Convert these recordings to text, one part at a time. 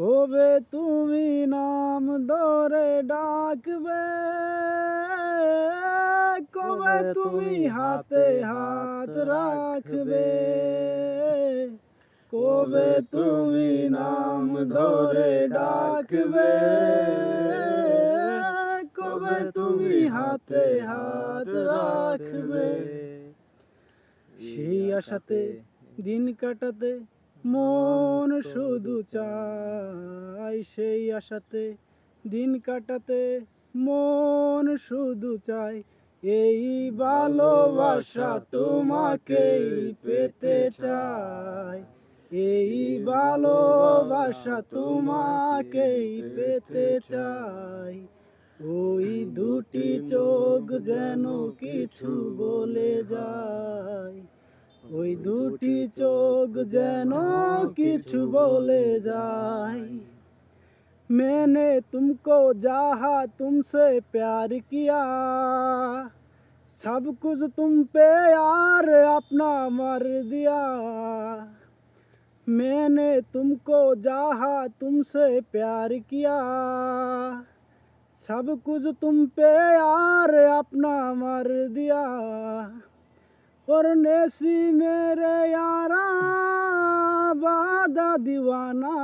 কবে তুমি নাম ধরে ডাকবে? কবে তুমি হাতে হাত রাখবে? কবে তুমি নাম ধরে ডাকবে? কবে তুমি হাতে হাত রাখবে? সেই আশাতে দিন কাটাতে মন শুধু চাই সেই আশাতে দিন কাটাতে, মন শুধু চাই এই ভালোবাসা তোমাকেই পেতে চাই। এই ভালোবাসা তোমাকেই পেতে চাই। ওই দুটি চোখ যেন কিছু বলে যায়। ওই দুটি চোখ যেন কিছু বলে যায় मैंने तुमको जहा तुमसे प्यार किया सब कुछ तुम पे यार अपना मर दिया मैंने तुमको जहा तुमसे प्यार किया सब कुछ तुम पे यार और नेसी मेरे यारा, वादा दीवाना।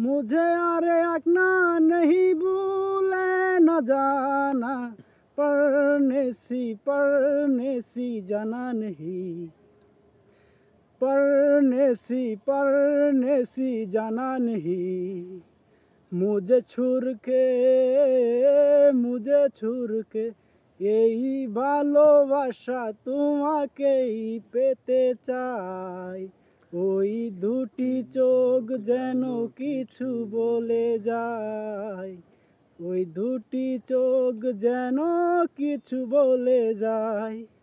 मुझे यारे आखना नहीं, भूले न जाना। परनेसी परनेसी जाना नहीं। परनेसी परनेसी जाना नहीं। मुझे छुर के, मुझे छुर के এই ভালোবাসা তোমাকেই পেতে চাই। ওই দুটি চোখ যেন কিছু বলে যায়। ওই দুটি চোখ যেন কিছু বলে যায়।